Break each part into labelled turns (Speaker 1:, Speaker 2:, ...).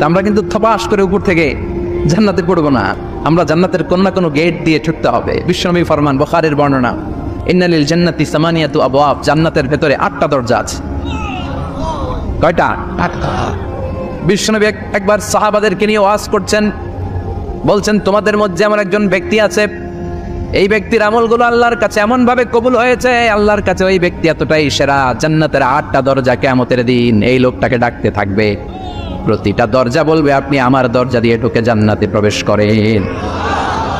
Speaker 1: তা আমরা কিন্তু থপাস করে উপর থেকে জান্নাতে পড়ব না। আমরা জান্নাতের কোন না কোনো গেট দিয়ে ঢুকতে হবে। বিশ্বনবী ফরমান বখারের বর্ণনা, ইন্নালিল জান্নাতি সামানিয়াতু আবওয়াব জান্নাতের ভেতরে আটটা দরজা আছে। কয়টা? আটটা। বিশ্বনবী একবার সাহাবাদেরকে নিয়ে ওয়াজ করছেন। বলছেন, তোমাদের মধ্যে এমন একজন ব্যক্তি আছে, এই ব্যক্তির আমলগুলো আল্লাহর কাছে এমন ভাবে কবুল হয়েছে, আল্লাহর কাছে ওই ব্যক্তি এতটাই সেরা, জান্নাতের আটটা দরজা কেমতের দিন এই লোকটাকে ডাকতে থাকবে। প্রতিটা দরজা বলবে, আপনি আমার দরজা দিয়ে ঢুকে জান্নাতে প্রবেশ করেন।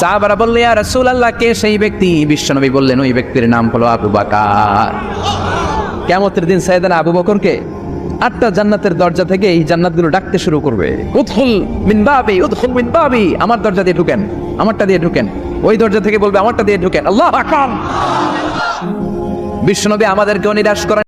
Speaker 1: সাহাবারা বললে আর রসুল আল্লাহ কে সেই ব্যক্তি? বিশ্বনবী বললেন, ওই ব্যক্তির নাম হলো আবু বাকার। কেমতের দিন সাইদানা আবু বকরকে আটটা জান্নাতের দরজা থেকে এই জান্নাতগুলো ডাকতে শুরু করবে। উদখুল মিন বাবি, উদখুল মিন বাবি, আমার দরজা দিয়ে ঢুকেন, আমারটা দিয়ে ঢুকেন। ওই দরজা থেকে বলবে, আমারটা দিয়ে ঢুকেন, আল্লাহ আকবার। বিশ্বনবী আমাদেরকেও নিরাশ করেন।